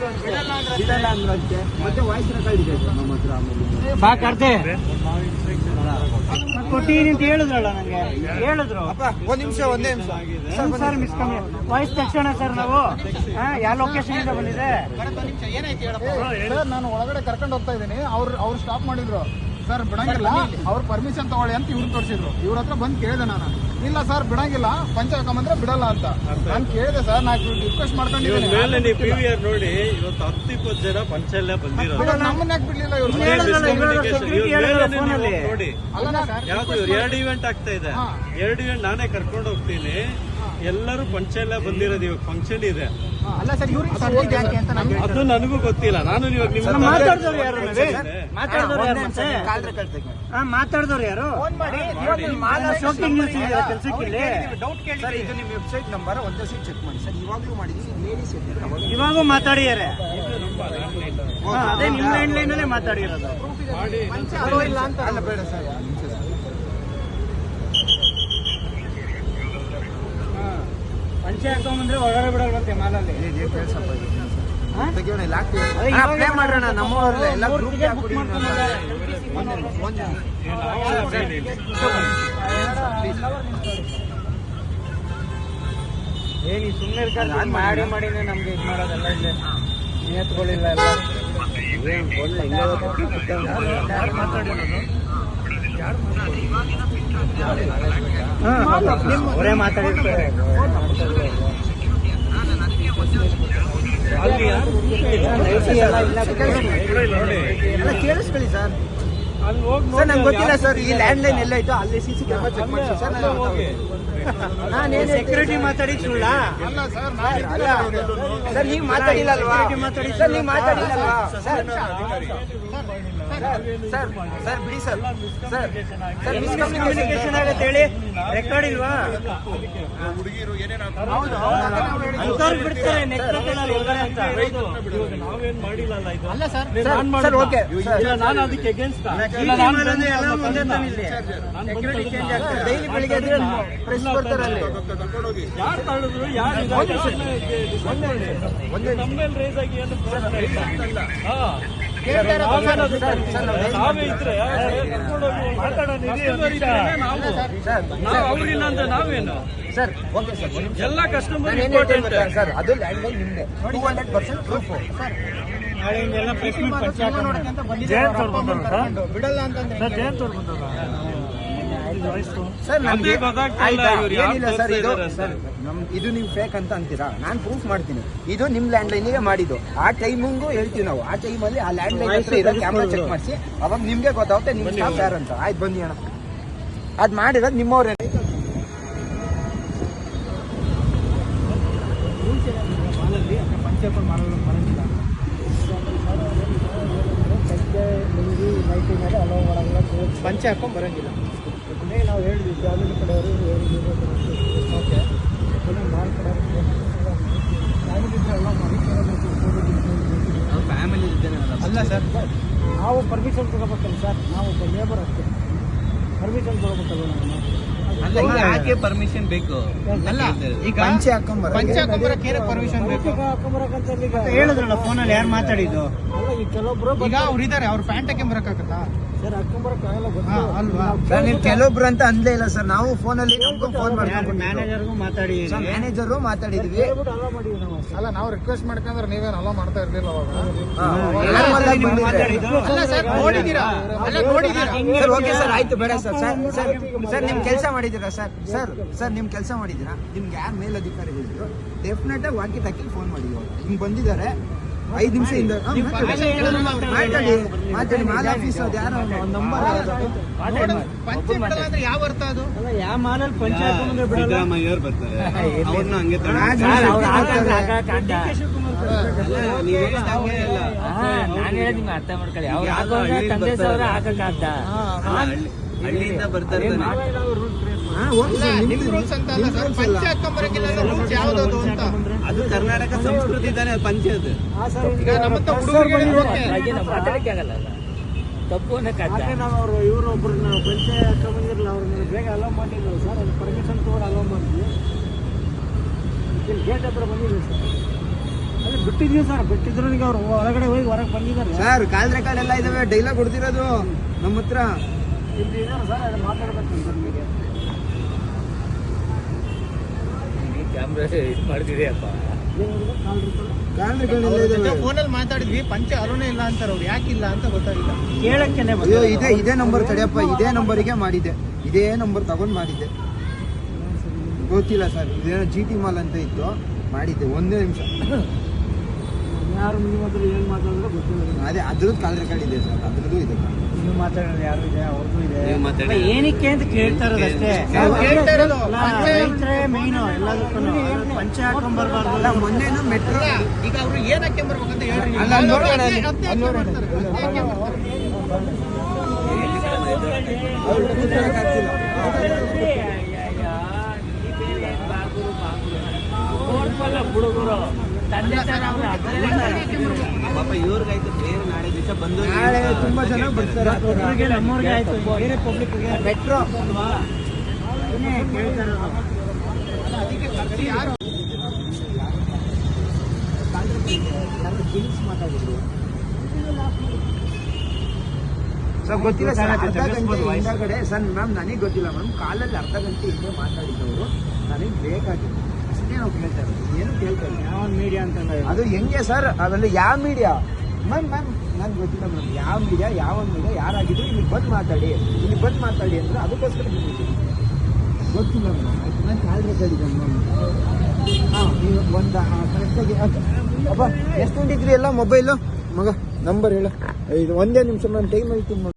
ಬಿಡಲ್ಲ ನಿಂತ ಮತ್ತೆ ವಾಯ್ಸ್ ರೆಕಾರ್ಡ್ ಇದೆ ಸರ್ ನಮ್ಮ ಹತ್ರ ಆಮೇಲೆ ಬಾ ಕರ್ತೆ ಕೊಟ್ಟಿನಿ ಅಂತ ಹೇಳಿದ್ರಲ್ಲ ನಂಗೆ. ಹೇಳಿದ್ರು. ಒಂದ್ ನಿಮಿಷ ಒಂದೇ ನಿಮಿಷ. ಸರ್ ಮಿಸ್ ಕಮ್ಮಿ. ವಾಯ್ಸ್ ತಕ್ಷಣ ಸರ್ ನಾವು. ಯಾವ ಲೊಕೇಶನ್ ಇಂದ ಬಂದಿದೆ ನಾನು ಒಳಗಡೆ ಕರ್ಕೊಂಡು ಹೋಗ್ತಾ ಇದ್ದೀನಿ. ಅವ್ರು ಅವ್ರು ಸ್ಟಾಪ್ ಮಾಡಿದ್ರು. ಸರ್ ಬಿಡಂಗಿಲ್ಲ. ಅವ್ರ ಪರ್ಮಿಷನ್ ತಗೊಳ್ಳಿ ಅಂತ ಇವ್ರು ತೋರಿಸಿದ್ರು. ಇವ್ರ ಹತ್ರ ಬಂದು ಕೇಳಿದೆ ನಾನು. ಇಲ್ಲ ಸರ್ ಬಿಡಂಗಿಲ್ಲ. ಪಂಚ ಹಾಕೊಂಬಂದ್ರೆ ಬಿಡಲ್ಲ ಅಂತ. ನಾನು ಕೇಳಿದೆ ಸರ್ ನಾನು ರಿಕ್ವೆಸ್ಟ್ ಮಾಡ್ಕೊಂಡಿದ್ದೀನಿ. ಮೇಲೆ ನೀವು ಪಿ ವಿ ಆರ್ ನೋಡಿ ಇವತ್ತು ಹತ್ತು ಇಪ್ಪತ್ತು ಜನ ಪಂಚಲ್ಯ ಬಂದಿರೋದು. ನಮ್ಮನ್ನ ಯಾಕೆ ಬಿಡ್ಲಿಲ್ಲ. ನೋಡಿ. ಯಾವ್ದು ಇವ್ರು ಎರಡು ಇವೆಂಟ್ ಆಗ್ತಾ ಇದೆ. ಎರಡು ಇವೆಂಟ್ ನಾನೇ ಕರ್ಕೊಂಡು ಹೋಗ್ತೀನಿ. ಎಲ್ಲರೂ ಪಂಚಲ್ಲ ಬಂದಿರೋದು ಇವಾಗ ಫಂಕ್ಷನ್ ಇದೆ. ಅದು ನನಗೂ ಗೊತ್ತಿಲ್ಲ. ನಾನು ಇವಾಗ ನಿಮ್ಮ ಮಾತಾಡ್ದವ್ರು ಯಾರು ಮಾತಾಡಿದವ್ರು ಯಾರು ಶೋಕಿಂಗ್ ನ್ಯೂಸ್ ಇದೆ ಕೆಲ್ಸಕ್ಕೆ ಇಲ್ಲಿ. ಸರ್ ಇದು ನಿಮ್ಮ ವೆಬ್ಸೈಟ್ ನಂಬರ್ ಒಂದೇ ಸೀಟ್ ಚೆಕ್ ಮಾಡಿ. ಸರ್ ಇವಾಗಲೂ ಮಾಡಿದ್ದೀನಿ ಲೇಡೀಸ್ ಇದ್ದಾರೆ ಇವಾಗೂ ಮಾತಾಡಿದ್ದಾರೆ. ಅದೇ ನಿಮ್ಮ ಲೈನ್ ಲೈನ್ ಅಲ್ಲೇ ಮಾತಾಡಿರೋದು. ಇಲ್ಲ ಅಂತ ಅಲ್ಲ ಬೇಡ ಸರ್. ಪಂಚೆ ಹಾಕೊಂಬಂದ್ರೆ ಒಳಗಡೆ ಬಿಡಲ್ವಂತೆ ಮಾಲಲ್ಲಿ. ಹಾ? ತೆಗಿಯೋಣ ಇಲ್ಲ ಅದೇ ಇವಾಗ ಪ್ಲೇ ಮಾಡೋಣ ನಮ್ಮವ್ರಲ್ಲ ಎಲ್ಲ ಗ್ರೂಪ್ ಸುಮ್ಮನೆ ಇರ್ಕೊಂಡು ಮಾಡಿ ಮಾಡಿನೇ ನಮ್ಗೆ ಇದು ಮಾಡೋದೆಲ್ಲ ಇಲ್ಲಿ. ನೇತ್ಗಳಿಲ್ಲ ಎಲ್ಲ. ಅವರೇ ಮಾತಾಡಿರ್ತಾರೆ ಕೇಳಿಸ್ಕೊಳ್ಳಿ ಸರ್ ಸರ್ ನಂಗೆ ಗೊತ್ತಿಲ್ಲ ಸರ್ ಈ ಲ್ಯಾಂಡ್ ಲೈನ್ ಎಲ್ಲ ಇತ್ತು ಅಲ್ಲಿ ಸಿ ಸಿ ಕ್ಯಾಮ್ರಾ ಚೆಕ್ ಮಾಡಿ ಸರ್ ನಾನೇನು ಸೆಕ್ಯೂರಿಟಿ ಮಾತಾಡಿ ಸುಳ್ಳ ಅಲ್ಲ ಸರ್ ನಾನು ಅಲ್ಲ ಸರ್ ನೀವು ಮಾತಾಡಿಲ್ಲ ಅಲ್ವಾ ಸರ್ ನೀವು ಮಾತಾಡಿಲ್ಲ ಅಲ್ವಾ ಸರ್ ಸರ್ ಸರ್ ಬಿಡಿ ಸರ್. ಸರ್ ಸರ್ ಮಿಸ್ಕಮ್ಯುನಿಕೇಶನ್ ಆಗತ್ತೆ ಹೇಳಿ. ರೆಕಾರ್ಡ್ ಇಲ್ವಾ? ಅಂತವ್ರು ಬಿಡ್ತಾರೆ. ನೆಕ್ಸ್ಟ್ ಅಂತ ನಾವೇನ್ ಮಾಡಿಲ್ಲ ಇದು? ಅಲ್ಲ ಸರ್ ಓಕೆ. ಇಲ್ಲ, ನಾನು ಅದಕ್ಕೆ ಅಗೇನ್ಸ್ಟ್ ಎಲ್ಲ ಮುಂದೆ ತಾನೆ ಇಲ್ಲಿ ಸೆಕ್ಯೂರಿಟಿ ಚೇಂಜ್ ಆಗ್ತದೆ. ಡೈಲಿ ಬೆಳಿಗ್ಗೆ ಆದ್ರೆ ಪ್ರೆಸ್ ಬರ್ತಾರೆ ಅಲ್ಲಿ ಯಾರು ತಡೆದ್ರು ಯಾರು ನಮ್ಮ ಮೇಲೆ ರೇಸ್ ಆಗಿ ಏನು ಹಾ. ನಾವೇ ಇದ್ರೆ ನಾವೇನು? ಸರ್ ಓಕೆ ಸರ್ ಎಲ್ಲ ಕಸ್ಟಮರ್ ಇಂಪಾರ್ಟೆಂಟ್ ಸರ್ ಅದು ಲ್ಯಾಂಡ್ ಲೈನ್ ನಿಮ್ದೆ ಟೂ ಹಂಡ್ರೆಡ್ ಪರ್ಸೆಂಟ್ ಪ್ರೂಫ್ ಮೀಟ್ ಪಂಚೆ ಸರ್ ಬಂದಿದ್ದಾರೆ ಅವ್ರ ಅಪ್ಪ ಅಮ್ಮನ್ನ ಕರ್ಕೊಂಡು. ಬಿಡಲ್ಲ ಅಂತಂದ್ರೆ ಸರ್ ನಮಗೆ ಆಯ್ತಾ? ಏನಿಲ್ಲ ಸರ್ ಇದು ಸರ್ ನಮ್ ಇದು ನೀವು ಫೇಕ್ ಅಂತ ಅಂತೀರಾ? ನಾನು ಪ್ರೂಫ್ ಮಾಡ್ತೀನಿ. ಇದು ನಿಮ್ ಲ್ಯಾಂಡ್ ಲೈನಿಗೆ ಮಾಡಿದ್ದು. ಆ ಟೈಮಿಂಗು ಹೇಳ್ತೀವಿ ನಾವು. ಆ ಟೈಮಲ್ಲಿ ಆ ಲ್ಯಾಂಡ್ ಲೈನ್ ಹತ್ರ ಇರೋ ಕ್ಯಾಮ್ರಾ ಚೆಕ್ ಮಾಡಿಸಿ. ಅವಾಗ ನಿಮ್ಗೆ ಗೊತ್ತಾಗುತ್ತೆ ನಿಮ್ ಸ್ಟಾಫ್ ಅಂತ. ಆಯ್ತು ಬನ್ನಿ ಅಣ್ಣ. ಅದ್ ಮಾಡಿರೋದು ನಿಮ್ಮವ್ರೆ. ಪಂಚೆ ಹಾಕೊಂಡ್ ಬರಂಗಿಲ್ಲ. ನಾವು ಹೇಳಿದ್ವಿ ಜಾಮೀನು ಕಡೆಯವರು ಓಕೆ ಫ್ಯಾಮಿಲಿ ಅಲ್ಲ ಸರ್ ನಾವು ಪರ್ಮಿಷನ್ ತಗೋಬೇಕಲ್ಲ ಸರ್ ನಾವು ಒಬ್ಬ ಲೇಬರ್ ಅಷ್ಟೇ. ಪರ್ಮಿಷನ್ ತಗೋಬೇಕಲ್ಲ ನಾವು. ಯಾಕೆ ಪರ್ಮಿಷನ್ ಬೇಕು? ಅಲ್ಲ ಈಗ ಪಂಚೆ ಹಾಕೊಂಬರ. ಪಂಚೆ ಹಾಕೊಂಬರಕ್ಕೆ ಏನಕ್ಕೆ ಪರ್ಮಿಷನ್ ಬೇಕು. ಹೇಳಿದ್ರಲ್ಲ ಫೋನಲ್ಲಿ ಯಾರು ಮಾತಾಡಿದ್ದು? ಈಗ ಅವ್ರು ಇದಾರೆ ಅವ್ರ ಪ್ಯಾಂಟ್ ಹಾಕೊಂಡ್ ಬರಕ್ಕಾಗತ್ತಾ ಸರ್ ಹಾಕೊಂಬರಕ್ಕಾಗಲ್ಲ ಹಾ, ಅಲ್ವಾ? ಸರ್ ನೀವು ಕೆಲವೊಬ್ರು ಅಂತ ಅಂದೇ ಇಲ್ಲ ಸರ್. ನಾವು ಫೋನಲ್ಲಿ ನಮ್ಗೂ ಫೋನ್ ಮಾಡ್ಕೊಂಡು ಮ್ಯಾನೇಜರ್ಗೂ ಮಾತಾಡಿ. ಮ್ಯಾನೇಜರು ಮಾತಾಡಿದ್ವಿ. ಅಲ್ಲ ನಾವು ರಿಕ್ವೆಸ್ಟ್ ಮಾಡ್ಕೊಂಡ್ರೆ ನೀವೇನು ಅಲೋ ಮಾಡ್ತಾ ಇರ್ಲಿಲ್ಲ ಅವಾಗ? ಅಲ್ಲ ಸರ್ ನೋಡಿದೀರಾ ಅಲ್ಲ ನೋಡಿದೀರಾ ಸರ್ ಓಕೆ ಸರ್ ಆಯ್ತು ಬೇಡ ಸರ್. ಸರ್ ಸರ್ ನಿಮ್ ಕೆಲಸ ಮಾಡಿದ್ದೀರಾ ಸರ್? ಸರ್ ಸರ್ ನಿಮ್ ಕೆಲಸ ಮಾಡಿದ್ದೀರಾ? ನಿಮ್ಗೆ ಯಾರು ಮೇಲಧಿಕಾರಿಗಳಿದ್ರು ಡೆಫಿನೆಟ್ ಆಗಿ ವಾಕಿ ಟಾಕಿ ಫೋನ್ ಮಾಡಿ ಇವಾಗ. ಹಿಂಗ್ ಬಂದಿದ್ದಾರೆ. ಐದು ನಿಮಿಷ ಹಿಂದೆ ಹಾ, ಮಾತಾಡಿ. ಮಾತಾಡಿ ಮಾಲ್ ಆಫೀಸ್ ಅದು ಯಾರು ಒಂದು ನಂಬರ್ ಪಂಚಾಯತ್ ಅಂದ್ರೆ ಯಾವ ಅರ್ಥ ಅದು? ಅಲ್ಲ ಯಾವ ಮಾಲಲ್ಲಿ ಪಂಚಾಯತ್ ಸಿದ್ದರಾಮಯ್ಯವ್ರು ಬರ್ತಾರೆ. ಅವ್ರನ್ನ ಹಂಗೆ. ನಾನು ನಿಮ್ಗೆ ಅರ್ಥ ಮಾಡ್ಕೊಳ್ಳಿ. ಅವ್ರು ಹಾಕೋವಾಗ ತಂದೆ ಸಾವಿರ ಹಾಕಕ್ಕಾಗ್ದ ಹಳ್ಳಿಯಿಂದ ಬರ್ತಾರೆ ಅದು ಕರ್ನಾಟಕ ಸಂಸ್ಕೃತಿ ತಾನೇ ಪಂಚಾಯತ್. ಮಾತಾಡಕ್ಕೆ ಆಗಲ್ಲ ತಪ್ಪು ಅವರು ಇವರು ಒಬ್ಬರನ್ನ ಪಂಚೆ ಹಾಕೊಂಬಂದಿರಲ್ಲ ಅವ್ರನ್ನ ಬೇಗ ಅಲೋ ಮಾಡಿದ್ರು ಸರ್ ಅದು ಪರ್ಮಿಷನ್ ತಗೊಂಡು ಅಲೋ ಮಾಡಿದ್ವಿ. ಇಲ್ಲಿ ಗೇಟ್ ಹತ್ರ ಬಂದಿದ್ವಿ ಸರ್ ಅಲ್ಲಿ ಬಿಟ್ಟಿದ್ವಿ ಸರ್ ಬಿಟ್ಟಿದ್ರು ಅವ್ರು ಹೊರಗಡೆ ಹೋಗಿ ಹೊರಗೆ ಬಂದಿದ್ದಾರೆ. ಸರ್ ಕಾಲ್ ರೆಕಾರ್ಡ್ ಎಲ್ಲ ಇದಾವೆ ಡೈಲಾಗ್ ಹೊಡ್ತಿರೋದು ನಮ್ಮ ಹತ್ರ. ಇಲ್ಲಿ ಇದ್ದಾರೆ ಸರ್ ಅದು ಮಾತಾಡ್ಬೇಕು ಸರ್ ನಿಮಗೆ. ಕ್ಯಾಮ್ರಾ ಇದು ಇದಾವೆ ಫೋನಲ್ಲಿ ಮಾತಾಡಿದ್ವಿ ಪಂಚ ಅರುಣೇ ಇಲ್ಲ ಅಂತಾರೆ ಅವ್ರು. ಯಾಕಿಲ್ಲ ಅಂತ ಗೊತ್ತಾಗಿಲ್ಲ. ಕೇಳಕ್ಕೇನೆ ಅಯ್ಯೋ ಇದೇ ಇದೇ ನಂಬರ್ ತಡಿಯಪ್ಪ. ಇದೇ ನಂಬರಿಗೆ ಮಾಡಿದ್ದೆ ಇದೇ ನಂಬರ್ ತಗೊಂಡ್ ಮಾಡಿದ್ದೆ ಗೊತ್ತಿಲ್ಲ ಸರ್. ಇದೇನೋ ಜಿ ಟಿ ಮಾಲ್ ಅಂತ ಇತ್ತು. ಮಾಡಿದ್ದೆ. ಒಂದೇ ನಿಮಿಷ. ಯಾರು ನಿಮ್ಮ ಹತ್ರ ಏನು ಮಾತಾಡಿದ್ರೆ ಗೊತ್ತಿಲ್ಲ. ಅದೇ ಅದ್ರದ್ದು ಕಾಲ್ ರೆಕಾರ್ಡ್ ಇದೆ ಸರ್. ಅದ್ರದ್ದು ಇದೆ. ನೀವು ಮಾತಾಡೋದು ಯಾರು ಇದೆ? ಅವ್ರದ್ದು ಇದೆ. ನೀವು ಮಾತಾಡಿ. ಅಲ್ಲ, ಏನಕ್ಕೆ ಅಂತ ಕೇಳ್ತಾ ಇರೋದು ಅಷ್ಟೇ. ನಾವು ಕೇಳ್ತಾ ಇರೋದು. ಅಲ್ಲ, ರೈತರೇ ಮೇಯ್ನು ಎಲ್ಲದಕ್ಕೂ ಪಂಚೆ ಮೊನ್ನೆನು ಮೆಟ್ರೋ ಈಗ ಅವ್ರು ಹೇಳ್ರಿ. ಹುಡುಗರು ತಂದೆ ಪಾಪ ಇವ್ರಿಗಾಯ್ತು ಬೇರೆ ನಾಳೆ ದಿವಸ ಬಂದು ನಾಳೆ ತುಂಬಾ ಜನ ಬರ್ತಾರೆ. ಒಬ್ರಿಗೆ ನಮ್ಮವ್ರಿಗೆ ಆಯ್ತು. ಬೇರೆ ಪಬ್ಲಿಕ್ಗೆ ಮೆಟ್ರೋ ಕೇಳ್ತಾ ಇರೋದು? ಸರ್ ಗೊತ್ತಿಲ್ಲ ಸರ್ ಅರ್ಧ ಗಂಟೆ ಕಡೆ ಸರ್ ಮ್ಯಾಮ್ ನನಗೆ ಗೊತ್ತಿಲ್ಲ ಮ್ಯಾಮ್. ಕಾಲಲ್ಲಿ ಅರ್ಧ ಗಂಟೆ ಹಿಂದೆ ಮಾತಾಡಿದ್ದವರು. ನನಗೆ ಬೇಕಾಗಿತ್ತು ಅಷ್ಟೇ ನಾವು ಕೇಳ್ತಾ ಇರೋದು. ಏನು ಕೇಳ್ತಾ ಇಲ್ಲ. ಯಾವ ಮೀಡಿಯಾ ಅಂತ ಅದು ಹೆಂಗೆ ಸರ್? ಅದರಲ್ಲಿ ಯಾವ ಮೀಡಿಯಾ ಮ್ಯಾಮ್ ಮ್ಯಾಮ್ ನನ್ಗೆ ಗೊತ್ತಿಲ್ಲ ಮೇಡಮ್. ಯಾವ ಮೀಡಿಯಾ ಯಾವ ಮೀಡಿಯಾ ಯಾರಾಗಿದ್ರು ಇಲ್ಲಿ ಬಂದು ಮಾತಾಡಿ. ಇಲ್ಲಿ ಬಂದು ಮಾತಾಡಿ ಅಂದ್ರೆ ಅದಕ್ಕೋಸ್ಕರ ಗೊತ್ತಿಲ್ಲ ಮೇಡಮ್. ನಾನು ಕಾಲ್ ರೆಕಾರ್ಡಿದ್ದೆ ಮ್ಯಾಮ್ ಹಾಂ, ನೀವು ಒಂದು ಕರೆಕ್ಟಾಗಿ ಅಪ್ಪ, ಎಷ್ಟು ಗಂಟೆ ಎಲ್ಲ ಮೊಬೈಲು ಮಗ ನಂಬರ್ ಹೇಳ. ಇದು ಒಂದೇ ನಿಮಿಷ ನಾನು ಟೈಮ್ ಹೇಳ್ತೀನಿ